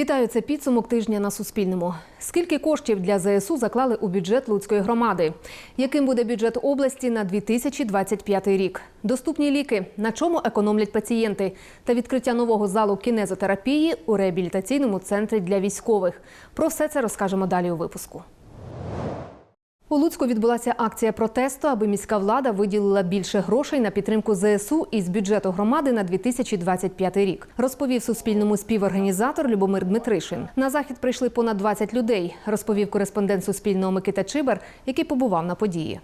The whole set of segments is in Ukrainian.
Вітаю, це підсумок тижня на Суспільному. Скільки коштів для ЗСУ заклали у бюджет Луцької громади? Яким буде бюджет області на 2025 рік? Доступні ліки, на чому економлять пацієнти, та відкриття нового залу кінезотерапії у реабілітаційному центрі для військових. Про все це розкажемо далі у випуску. У Луцьку відбулася акція протесту, аби міська влада виділила більше грошей на підтримку ЗСУ із бюджету громади на 2025 рік. Розповів Суспільному співорганізатор Любомир Дмитришин. На захід прийшли понад 20 людей, розповів кореспондент Суспільного Микита Чибер, який побував на події.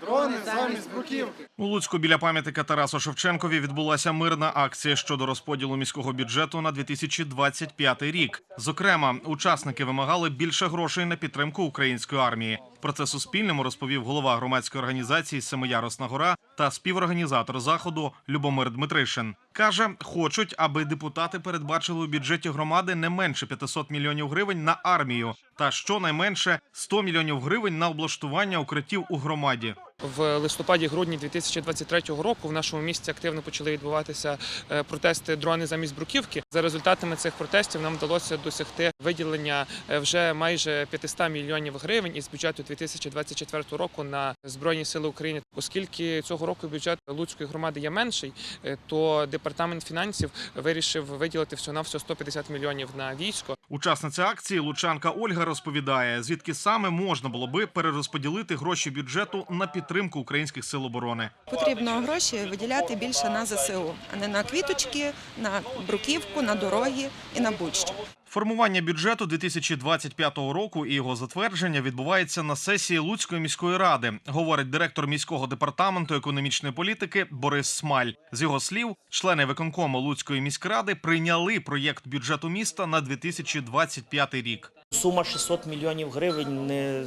Дрони замість бруківки! У Луцьку біля пам'ятника Тарасу Шевченкові відбулася мирна акція щодо розподілу міського бюджету на 2025 рік. Зокрема, учасники вимагали більше грошей на підтримку української армії. Про це Суспільному розповів голова громадської організації Семиярусна гора та співорганізатор заходу Любомир Дмитришин. Каже, хочуть, аби депутати передбачили у бюджеті громади не менше 500 мільйонів гривень на армію, та щонайменше 100 мільйонів гривень на облаштування укриттів у громаді. В листопаді-грудні 2023 року в нашому місті активно почали відбуватися е, протести дрони замість бруківки. За результатами цих протестів нам вдалося досягти виділення е, вже майже 500 мільйонів гривень із бюджету 2024 року на збройні сили України. Оскільки цього року бюджет Луцької громади є менший, е, то департамент фінансів вирішив виділити всього на всього 150 мільйонів на військо. Учасниця акції Лучанка Ольга розповідає, звідки саме можна було би перерозподілити гроші бюджету на підтримку українських сил оборони. Потрібно гроші виділяти більше на ЗСУ, а не на квіточки, на бруківку, на дороги і на будь-що. Формування бюджету 2025 року і його затвердження відбувається на сесії Луцької міської ради, говорить директор міського департаменту економічної політики Борис Смаль. З його слів, члени виконкому Луцької міськради прийняли проєкт бюджету міста на 2025 рік. Сума 600 мільйонів гривень не,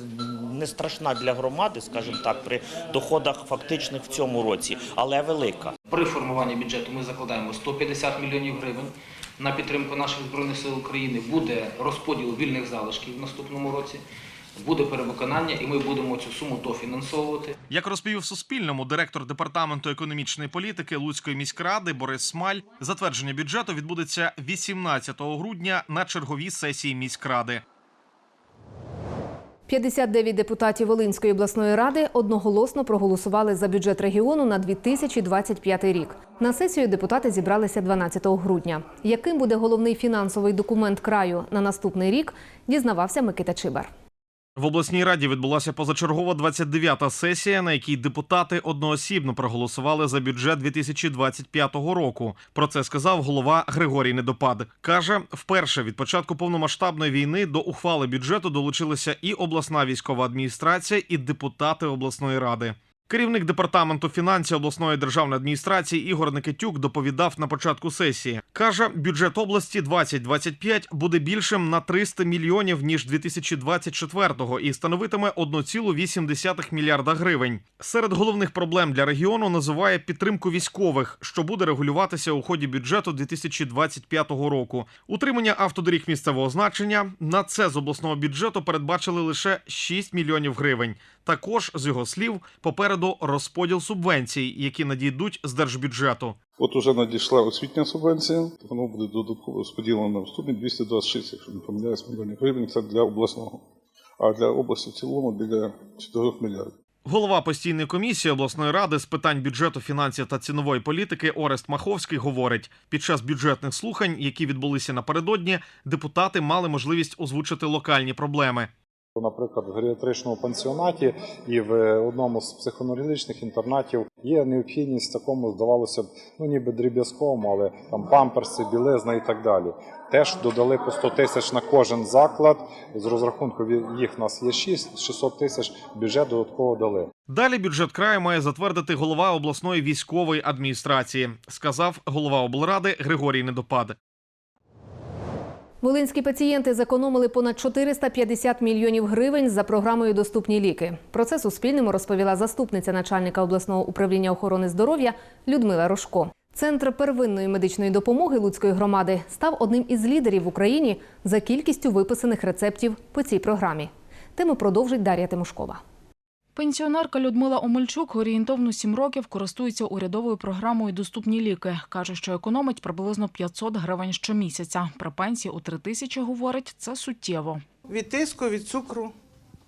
не страшна для громади, скажімо так, при доходах фактичних в цьому році, але велика. При формуванні бюджету ми закладаємо 150 мільйонів гривень на підтримку наших збройних сил України. Буде розподіл вільних залишків в наступному році. Буде перевиконання, і ми будемо цю суму дофінансовувати. Як розповів Суспільному директор департаменту економічної політики Луцької міськради Борис Смаль, затвердження бюджету відбудеться 18 грудня на черговій сесії міськради. 59 депутатів Волинської обласної ради одноголосно проголосували за бюджет регіону на 2025 рік. На сесію депутати зібралися 12 грудня. Яким буде головний фінансовий документ краю на наступний рік, дізнавався Микита Чибар. В обласній раді відбулася позачергова 29-та сесія, на якій депутати одноосібно проголосували за бюджет 2025 року. Про це сказав голова Григорій Недопад. каже, вперше від початку повномасштабної війни до ухвали бюджету долучилися і обласна військова адміністрація, і депутати обласної ради. Керівник департаменту фінансів обласної державної адміністрації Ігор Никитюк доповідав на початку сесії. каже, бюджет області 2025 буде більшим на 300 мільйонів ніж 2024-го і становитиме 1,8 мільярда гривень. Серед головних проблем для регіону називає підтримку військових, що буде регулюватися у ході бюджету 2025 року. Утримання автодоріг місцевого значення на це з обласного бюджету передбачили лише 6 мільйонів гривень. Також з його слів попереду розподіл субвенцій, які надійдуть з держбюджету. От уже надійшла освітня субвенція, воно буде додатково розподілено в сумі 226, якщо не помиляюсь, мільйонів гривень. Це для обласного. А для області в цілому біля 4 мільярдів. Голова постійної комісії обласної ради з питань бюджету, фінансів та цінової політики Орест Маховський говорить: під час бюджетних слухань, які відбулися напередодні, депутати мали можливість озвучити локальні проблеми. Наприклад, в геріатричному пансіонаті і в одному з психоневрологічних інтернатів є необхідність такому, здавалося б, ну ніби дріб'язковому, але там памперси, білизна і так далі. Теж додали по 100 тисяч на кожен заклад. З розрахунку їх нас є 6, 600 тисяч бюджет додатково дали. Далі бюджет краю має затвердити голова обласної військової адміністрації, сказав голова облради Григорій Недопад. Волинські пацієнти зекономили понад 450 мільйонів гривень за програмою Доступні ліки. Про це Суспільному розповіла заступниця начальника обласного управління охорони здоров'я Людмила Рожко. Центр первинної медичної допомоги Луцької громади став одним із лідерів в Україні за кількістю виписаних рецептів по цій програмі. Тему продовжить Дар'я Тимошкова. Пенсіонерка Людмила Омельчук орієнтовно 7 років користується урядовою програмою Доступні ліки. Каже, що економить приблизно 500 гривень щомісяця. При пенсії у 3 тисячі, говорить, це суттєво. Від тиску, від цукру.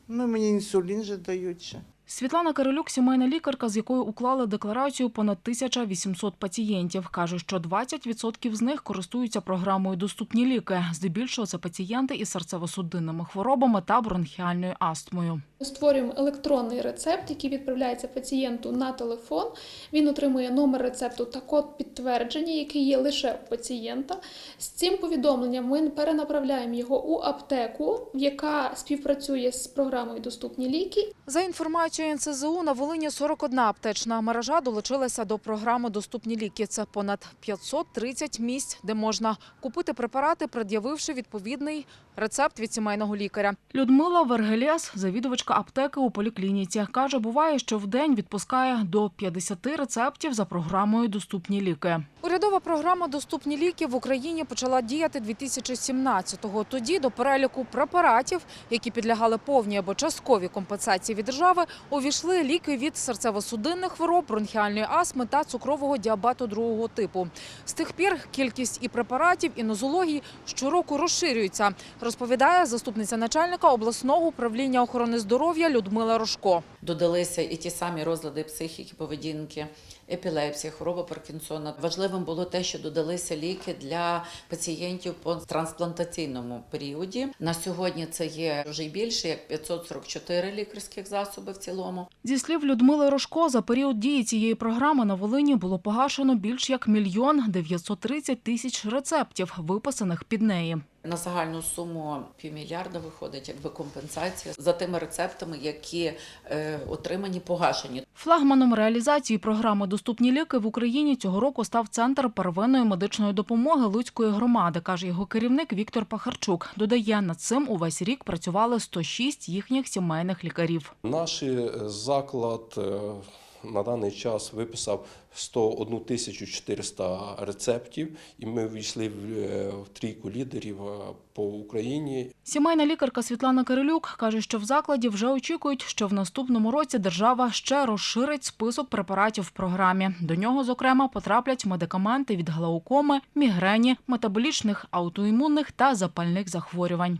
Ну, мені інсулін же дають ще. Світлана Кирилюк – сімейна лікарка, з якою уклали декларацію понад 1800 пацієнтів. Каже, що 20% з них користуються програмою «Доступні ліки». Здебільшого це пацієнти із серцево-судинними хворобами та бронхіальною астмою. Створюємо електронний рецепт, який відправляється пацієнту на телефон. Він отримує номер рецепту та код підтвердження, який є лише у пацієнта. З цим повідомленням ми перенаправляємо його у аптеку, яка співпрацює з програмою Доступні ліки. За інформацією НСЗУ, на Волині 41 аптечна мережа долучилася до програми «Доступні ліки». Це понад 530 місць, де можна купити препарати, пред'явивши відповідний рецепт від сімейного лікаря. Людмила Вергелєс, завідувачка аптеки у поліклініці, каже, буває, що в день відпускає до 50 рецептів за програмою «Доступні ліки». Урядова програма «Доступні ліки» в Україні почала діяти 2017-го. Тоді до переліку препаратів, які підлягали повній або частковій компенсації від держави, увійшли ліки від серцево-судинних хвороб, бронхіальної астми та цукрового діабету другого типу. З тих пір кількість і препаратів, і нозологій щороку розширюється, розповідає заступниця начальника обласного управління охорони здоров'я Людмила Рожко. Додалися і ті самі розлади психіки, поведінки, епілепсія, хвороба Паркінсона. Важливим було те, що додалися ліки для пацієнтів по трансплантаційному періоді. На сьогодні це є вже більше як 544 лікарських засоби в цілому. Зі слів Людмили Рожко, за період дії цієї програми на Волині було погашено більш як мільйон 930 тисяч рецептів, виписаних під неї. На загальну суму півмільярда виходить якби компенсація за тими рецептами, які е, отримані погашені. Флагманом реалізації програми «Доступні ліки» в Україні цього року став Центр первинної медичної допомоги Луцької громади, каже його керівник Віктор Пахарчук. Додає, над цим увесь рік працювали 106 їхніх сімейних лікарів. Наш е, заклад е, на даний час виписав 101 тисячу 400 рецептів, і ми ввійшли в, е, в трійку лідерів е, по Україні. Сімейна лікарка Світлана Кирилюк каже, що в закладі вже очікують, що в наступному році держава ще розширить список препаратів в програмі. До нього, зокрема, потраплять медикаменти від глаукоми, мігрені, метаболічних, аутоімунних та запальних захворювань.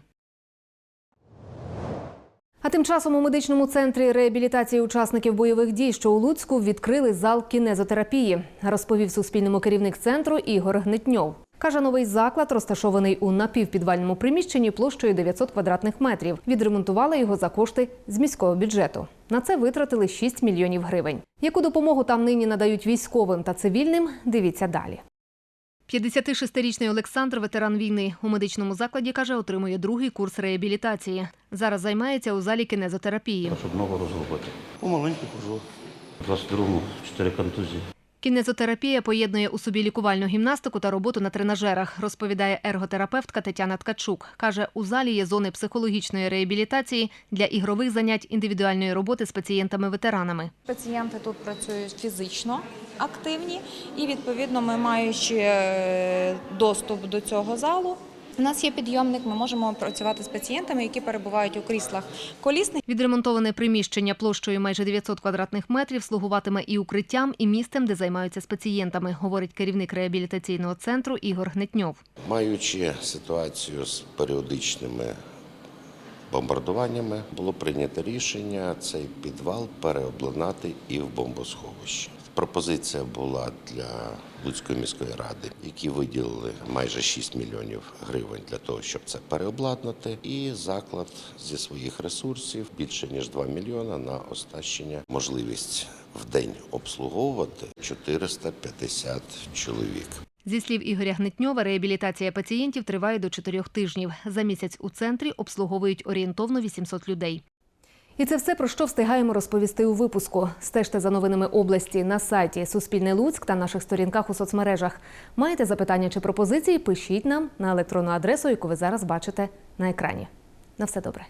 А тим часом у медичному центрі реабілітації учасників бойових дій, що у Луцьку, відкрили зал кінезотерапії, розповів Суспільному керівник центру Ігор Гнитньов. Каже, новий заклад розташований у напівпідвальному приміщенні площею 900 квадратних метрів. Відремонтували його за кошти з міського бюджету. На це витратили 6 мільйонів гривень. Яку допомогу там нині надають військовим та цивільним? Дивіться далі. 56-річний Олександр, ветеран війни, у медичному закладі каже, отримує другий курс реабілітації. Зараз займається у залі кінезотерапії. Щоб ногу розробити. Помаленьку хожу. 22-му 4 контузії. Кінезотерапія поєднує у собі лікувальну гімнастику та роботу на тренажерах, розповідає ерготерапевтка Тетяна Ткачук. Каже, у залі є зони психологічної реабілітації для ігрових занять індивідуальної роботи з пацієнтами-ветеранами. Пацієнти тут працюють фізично активні і, відповідно, ми маючи е, доступ до цього залу. У нас є підйомник, ми можемо працювати з пацієнтами, які перебувають у кріслах колісних. Відремонтоване приміщення площею майже 900 квадратних метрів слугуватиме і укриттям, і місцем, де займаються з пацієнтами, говорить керівник реабілітаційного центру Ігор Гнитньов. Маючи ситуацію з періодичними бомбардуваннями, було прийнято рішення цей підвал переобладнати і в бомбосховище. Пропозиція була для Луцької міської ради, які виділили майже 6 мільйонів гривень для того, щоб це переобладнати. І заклад зі своїх ресурсів більше ніж 2 мільйона на оснащення можливість в день обслуговувати 450 чоловік. Зі слів Ігоря Гнитньова, реабілітація пацієнтів триває до чотирьох тижнів. За місяць у центрі обслуговують орієнтовно 800 людей. І це все про що встигаємо розповісти у випуску. Стежте за новинами області на сайті Суспільне Луцьк та наших сторінках у соцмережах. Маєте запитання чи пропозиції? Пишіть нам на електронну адресу, яку ви зараз бачите на екрані. На все добре.